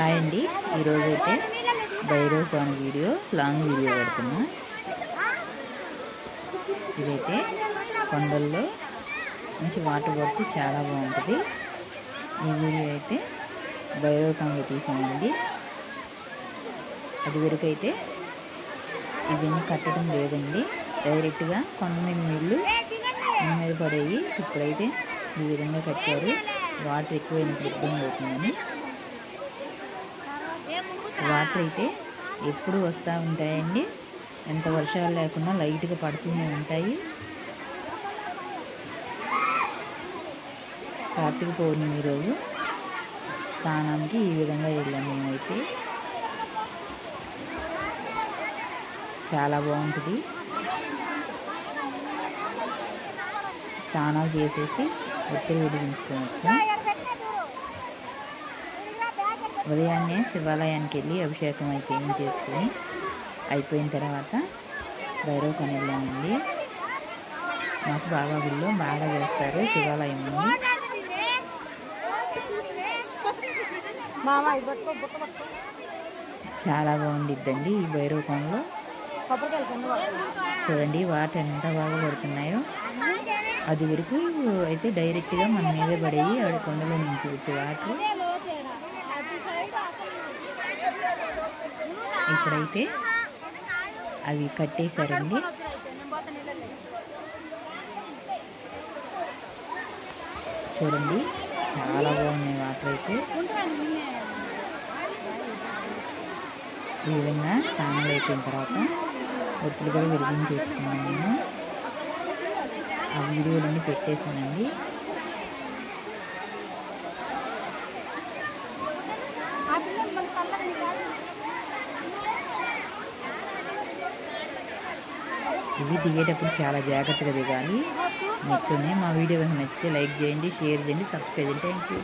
Hi అండి. ఈరోజు అయితే భైరవ్ వీడియో లాంగ్ వీడియో పెడుతున్నా. ఇదైతే కొండల్లో మంచి వాటర్ పడుతూ చాలా బాగుంటుంది. ఈ వీడియో అయితే భైరవ్ కాన్లో తీసామండి అది వరకైతే ఇవన్నీ కట్టడం లేదండి. డైరెక్ట్గా కొండ మీద నీళ్ళు మీద పడేవి ఇప్పుడైతే ఈ విధంగా కట్టారు. వాటర్ ఎక్కువైనప్పుడు ఇబ్బంది అవుతుందని. వాటర్ అయితే ఎప్పుడు వస్తూ ఉంటాయండి. ఎంత వర్షాలు లేకుండా లైట్గా పడుతూనే ఉంటాయి. కార్తీక పౌర్ణమి రోజు స్నానానికి ఈ విధంగా వెళ్ళాం మేమైతే. చాలా బాగుంటుంది. స్నానాలు చేసేసి ఒత్తిడి విడిగించుకోవచ్చు ఉదయాన్నే శివాలయానికి వెళ్ళి అభిషేకం అయిపోయి చేసుకుని అయిపోయిన తర్వాత భైరవ్ కొని వెళ్ళామండి మాకు బాగా గుళ్ళో బాగా చేస్తారు శివాలయం ఉంది చాలా బాగుండిద్దండి ఈ భైరవ కోనలో చూడండి వాటర్ ఎంత బాగా పడుతున్నాయో. అది వరకు అయితే డైరెక్ట్గా మన మీద పడేవి ఆడ కొండలో నుంచి వచ్చే వాటర్. ఇప్పుడైతే అవి కట్టేశారండి. చూడండి చాలా బాగున్నాయి వాటర్ అయితే ఈ విధంగా స్నానాలు అయిపోయిన తర్వాత ఒత్తిడి కూడా వెలిగించేసుకున్నాను నేను. ఆ వీడియోలన్నీ పెట్టేశానండి. ఇవి దిగేటప్పుడు చాలా జాగ్రత్తగా దిగాలి. నెట్లోనే మా వీడియో కనుక నచ్చితే లైక్ చేయండి షేర్ చేయండి సబ్స్క్రైబ్ చేయండి. Thank you